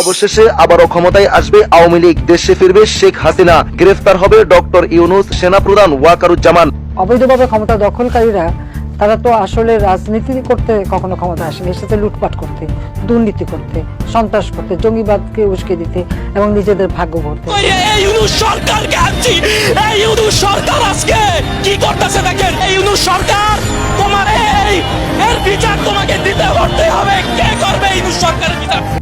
অবশেষে আবারও ক্ষমতায় আসবে আওয়ামী লীগ। দেশে ফিরবে শেখ হাসিনা। গ্রেফতার হবে ডক্টর ইউনুস সেনাপ্রধান ওয়াকারুজ্জামান। অবৈধভাবে ক্ষমতা দখলকারীরা তারা তো আসলে রাজনীতি করতে কখনো ক্ষমতা আসেনি এসেছে লুটপাট করতে দুর্নীতি করতে সন্ত্রাস করতে জঙ্গিবাদকে উস্কে দিতে এবং নিজেদের ভাগ্য ভরতে। ওই এই ইউনুস সরকারকে আনছি। এই ইউনুস সরকার আজকে কি করতেছে দেখেন? এই সরকার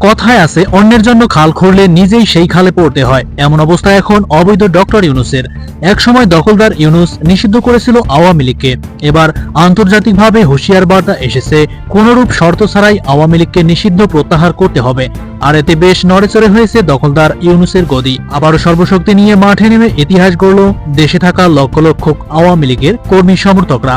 কথায় আছে, অন্যের জন্য খাল খুঁড়লে নিজেই সেই খালে পড়তে হয়। এমন অবস্থা এখন অবৈধ ডক্টর ইউনুসের। একসময় দখলদার ইউনুস নিষিদ্ধ করেছিল আওয়ামী লীগকে। এবার আন্তর্জাতিকভাবে হুঁশিয়ার বার্তা এসেছে, কোনরূপ শর্ত ছাড়াই আওয়ামী লীগকে নিষিদ্ধ প্রত্যাহার করতে হবে। আর এতে বেশ নড়েচড়ে হয়েছে দখলদার ইউনুসের গদি। আবারও সর্বশক্তি নিয়ে মাঠে নেমে ইতিহাস গড়ল দেশে থাকা লক্ষ লক্ষ আওয়ামী লীগের কর্মী সমর্থকরা।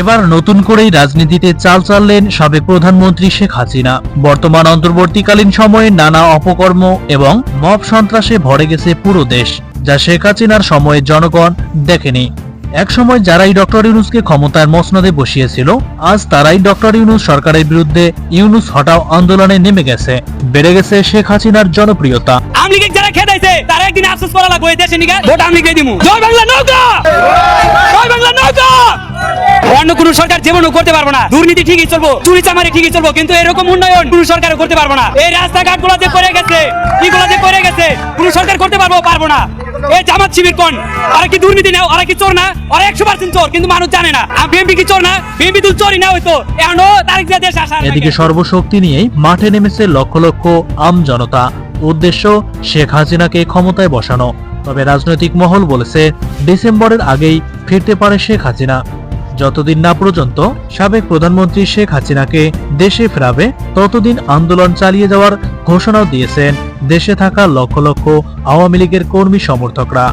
এবার নতুন করেই রাজনীতিতে চাল চাললেন সাবেক প্রধানমন্ত্রী শেখ হাসিনা। বর্তমান অন্তর্বর্তীকালীন সময়ে নানা অপকর্ম এবং মব সন্ত্রাসে ভরে গেছে পুরো দেশ, যা শেখ হাসিনার সময়ে জনগণ দেখেনি। একসময় যারাই ডক্টর ইউনুসকে ক্ষমতার মসনদে বসিয়েছিল, আজ তারাই ডক্টর ইউনুস সরকারের বিরুদ্ধে ইউনুস হটাও আন্দোলনে নেমে গেছে। বেড়ে গেছে শেখ হাসিনার জনপ্রিয়তা। তারা একদিন আফসোস করা লাগবে দেশে নিকে ভোট আমি দিমু। জয় বাংলা নৌকা! জয় বাংলা নৌকা! অন্য কোন সরকার জীবনও করতে পারব না। দুর্নীতি ঠিকই চলবো চুরি চামারি ঠিকই চলবো কিন্তু এরকম উন্নয়ন কোন সরকারও করতে পারব না। এই রাস্তাঘাটগুলো যে করে গেছে এগুলো যে করে গেছে কোন সরকার করতে পারব পারব না। এই জামাত শিবির কোন? আর কি দুর্নীতি নাও আর কি চোর না? আর একশো পার্সেন্ট চোর কিন্তু মানুষ জানে না। আর বিএনপি কি চোর না? বিএনপি তো চোরই না হইতো এখনও তারিখ দেশ আসা এদিকে সর্বশক্তি নিয়েই মাঠে নেমেছে লক্ষ লক্ষ আম জনতা। উদ্দেশ্য শেখ হাসিনাকে ক্ষমতায় বসানো। তবে রাজনৈতিক মহল বলেছে, ডিসেম্বরের আগেই ফিরতে পারে শেখ হাসিনা। যতদিন না পর্যন্ত সাবেক প্রধানমন্ত্রী শেখ হাসিনাকে দেশে ফেরাবে, ততদিন আন্দোলন চালিয়ে যাওয়ার ঘোষণাও দিয়েছেন দেশে থাকা লক্ষ লক্ষ আওয়ামী লীগের কর্মী সমর্থকরা।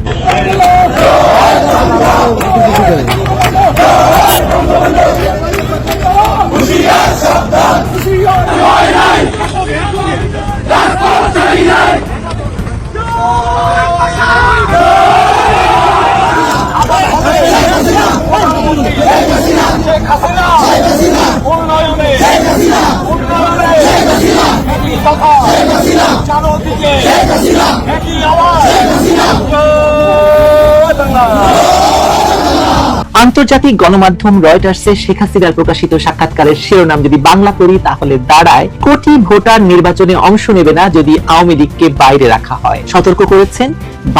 একই কথা একই আওয়াজ আন্তর্জাতিক গণমাধ্যম রয়টার্সের শেখ হাসিনার প্রকাশিত সাক্ষাৎকারের শিরোনাম যদি বাংলা করি, তাহলে দাঁড়ায় কোটি ভোটার নির্বাচনে অংশ নেবে না যদি আওয়ামী লীগকে বাইরে রাখা হয়। সতর্ক করেছেন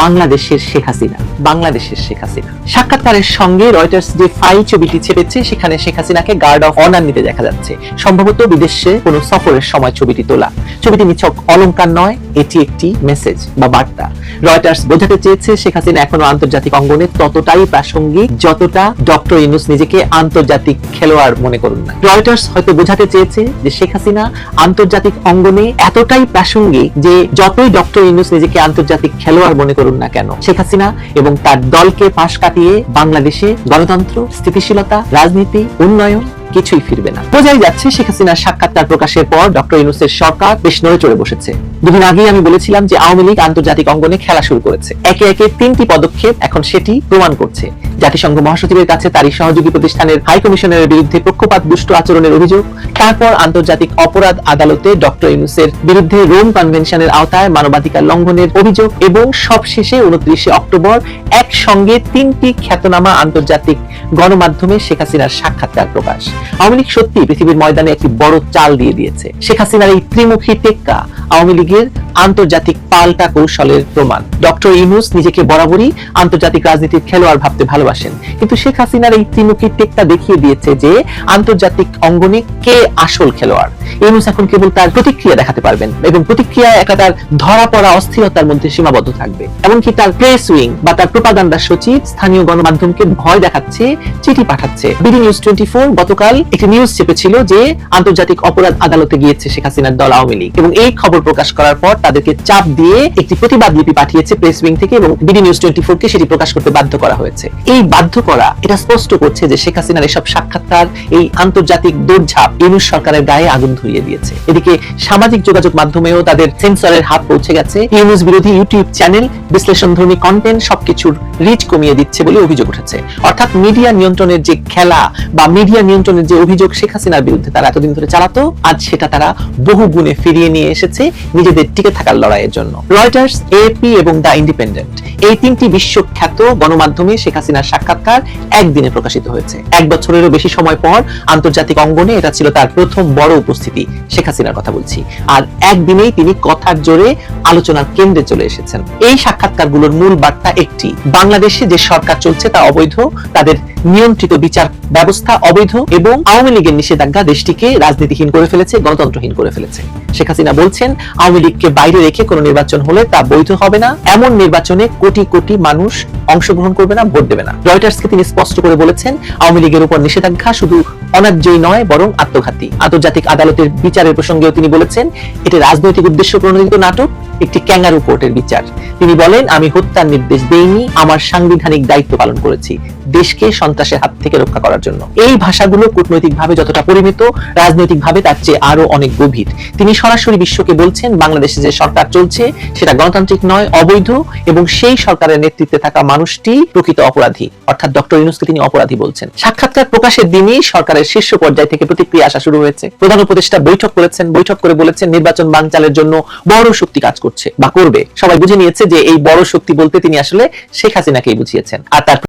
বাংলাদেশের শেখ হাসিনা, বাংলাদেশের শেখ হাসিনা। সাক্ষাৎকারের সঙ্গে রয়টার্স যে ফাইল ছবিটি ছেপেছে, সেখানে শেখ হাসিনাকে গার্ড অফ অনার নিতে দেখা যাচ্ছে। সম্ভবত বিদেশে কোনো সফরের সময় ছবিটি তোলা। ছবিটি নিছক অলঙ্কার নয়, এটি একটি মেসেজ বা বার্তা। রয়টার্স বোঝাতে চেয়েছে, শেখ হাসিনা এখনও আন্তর্জাতিক অঙ্গনে ততটাই প্রাসঙ্গিক, যতটা ডক্টর ইউনুস নিজেকে আন্তর্জাতিক খেলোয়াড় মনে করুন না। রয়টার্স হয়তো বোঝাতে চেয়েছে যে শেখ হাসিনা আন্তর্জাতিক অঙ্গনে এতটাই প্রাসঙ্গিক যে যতই ডক্টর ইউনুস নিজেকে আন্তর্জাতিক খেলোয়াড় মনে করুন না কেন, শেখ হাসিনা এবং তার দলকে পাশ কাটিয়ে বাংলাদেশে গণতন্ত্র, স্থিতিশীলতা, রাজনীতি, উন্নয়ন কিছুই ফিরবে না। বোঝাই যাচ্ছে শেখ হাসিনার সাক্ষাৎকার প্রকাশের পর ডক্টর ইউনুসের সরকার বেশ নড়ে চড়ে বসেছে। দুদিন আগেই আমি বলেছিলাম যে আওয়ামী লীগ আন্তর্জাতিক অঙ্গনে খেলা শুরু করেছে। একে একে তিনটি পদক্ষেপ এখন সেটি প্রমাণ করছে। জাতিসংঘ মহাসচিবের কাছে তারই সহযোগী প্রতিষ্ঠানের হাই কমিশনের বিরুদ্ধে পক্ষপাত দুষ্ট আচরণের অভিযোগ। তারপর আন্তর্জাতিক অপরাধ আদালতে ডক্টর ইউনুসের বিরুদ্ধে রোম কনভেনশনের আওতায় মানবাধিকার লঙ্ঘনের অভিযোগ এবং সবশেষে উনত্রিশে অক্টোবর একসঙ্গে তিনটি খ্যাতনামা আন্তর্জাতিক গণমাধ্যমে শেখ হাসিনার সাক্ষাৎকার প্রকাশ। আওয়ামী লীগ সত্যি পৃথিবীর ময়দানে একটি বড় চাল দিয়ে দিয়েছে। শেখ হাসিনার এই ত্রিমুখী টেক্কা আওয়ামী লীগের আন্তর্জাতিক পাল্টা কৌশলের প্রমাণ। ডক্টর ইউনুস নিজেকে বরাবরই আন্তর্জাতিক রাজনীতির খেলোয়াড় ভাবতে ভালোবাসেন। কিন্তু শেখ হাসিনার এই ত্রিমুখী টেক্কা দেখিয়ে দিয়েছে যে, আন্তর্জাতিক অঙ্গনে কে আসল খেলোয়াড়? ইউনুস এখন কেবল তার প্রতিক্রিয়া দেখাতে পারবেন এবং প্রতিক্রিয়ায় একটা তার ধরা পড়া অস্থিরতার মধ্যে সীমাবদ্ধ থাকবে। এমনকি তার প্রেস উইং বা তার প্রোপাগান্ডা সচিব স্থানীয় গণমাধ্যমকে ভয় দেখাচ্ছে, চিঠি পাঠাচ্ছে। বিডি নিউজ টোয়েন্টি ফোর গতকাল একটি নিউজ চেপেছিল যে, আন্তর্জাতিক অপরাধ আদালতে গিয়েছে শেখ হাসিনার দল আওয়ামী লীগ। এবং এই খবর প্রকাশ করার পর তাদেরকে চাপ দিয়ে একটি প্রতিবাদ লিপি পাঠিয়েছে প্রেস উইং থেকে এবং বিডি নিউজ টোয়েন্টি কে সেটি প্রকাশ করতে বাধ্য করা হয়েছে। এই বাধ্য করা, এটা স্পষ্ট করছে যে শেখ হাসিনার এসব সাক্ষাৎকার, এই আন্তর্জাতিক দৌড়ঝাঁপ ইউনুস সরকারের গায়ে আগুন ধরিয়ে দিয়েছে। এদিকে সামাজিক যোগাযোগ মাধ্যমেও তাদের সেন্সরের হাত পৌঁছে গেছে। ইউনুস বিরোধী ইউটিউব চ্যানেল, বিশ্লেষণধর্মী কন্টেন্ট সবকিছুর রিচ কমিয়ে দিচ্ছে বলে অভিযোগ উঠেছে। অর্থাৎ মিডিয়া নিয়ন্ত্রণের যে খেলা বা মিডিয়া নিয়ন্ত্রণের যে অভিযোগ শেখ হাসিনার বিরুদ্ধে তারা এতদিন ধরে চালাতো, আজ সেটা তারা বহু গুণে ফিরিয়ে নিয়ে এসেছে। নিজেদের টিকে থাকার লড়াইয়ের জন্য। রয়টার্স এপি এবং দ্য ইন্ডিপেন্ডেন্ট এই তিনটি বিশ্বখ্যাত গণমাধ্যমে শেখ হাসিনার সাক্ষাৎকার একদিনে প্রকাশিত হয়েছে। এক বছরেরও বেশি সময় পর আন্তর্জাতিক অঙ্গনে এটা ছিল তার প্রথম বড় উপস্থিতি, শেখ হাসিনার কথা বলছি। আর একদিনেই তিনি কথার জোরে আলোচনার কেন্দ্রে চলে এসেছেন। এই সাক্ষাৎকারগুলোর মূল বার্তা একটি, বাংলাদেশে যে সরকার চলছে তা অবৈধ, তাদের নিয়ন্ত্রিত বিচার ব্যবস্থা অবৈধ এবং আওয়ামী লীগের নিষেধাজ্ঞা দেশটিকে রাজনীতিহীন করে ফেলেছে, গণতন্ত্রহীন করে ফেলেছে। শেখ হাসিনা বলছেন, আওয়ামী লীগকে বাইরে রেখে কোনো নির্বাচন হলে তা বৈধ হবে না। এমন নির্বাচনে কোটি কোটি মানুষ অংশগ্রহণ করবে না, ভোট দেবে না। রয়টার্সকে তিনি স্পষ্ট করে বলেছেন, আওয়ামী লীগের উপর নিষেধাজ্ঞা শুধু অন্যায্যই নয়, বরং আত্মঘাতী। আন্তর্জাতিক আদালতের বিচারের প্রসঙ্গেও তিনি বলেছেন, এটি রাজনৈতিক উদ্দেশ্য প্রণোদিত নাটক, একটি ক্যাঙ্গারু কোর্টের বিচার। তিনি বলেন, আমি হত্যার নির্দেশ দেইনি, আমার সাংবিধানিক দায়িত্ব পালন করেছি। দেশকে সন্ত্রাসের হাত থেকে রক্ষা করার জন্য। এই ভাষাগুলো কূটনৈতিকভাবে যতটা পরিমিত, রাজনৈতিকভাবে তার চেয়ে আরও অনেক গভীর। তিনি সরাসরি বিশ্বকে বলছেন, বাংলাদেশে যে সরকার চলছে, সেটা গণতান্ত্রিক নয়, অবৈধ, এবং সেই সরকারের নেতৃত্বে থাকা মানুষটি প্রকৃত অপরাধী। অর্থাৎ ডক্টর ইউনুসকে তিনি অপরাধী বলছেন। সাক্ষাৎকার প্রকাশের দিনই সরকারের শীর্ষ পর্যায় থেকে প্রতিক্রিয়া আসা শুরু হয়েছে। প্রধান উপদেষ্টা বৈঠক করেছেন, বৈঠক করে বলেছেন, নির্বাচন বানচালের জন্য বড় শক্তি কাজ করছে বা করবে। সবাই বুঝে নিয়েছে যে এই বড় শক্তি বলতে তিনি আসলে শেখ হাসিনাকেই বুঝিয়েছেন। আর তার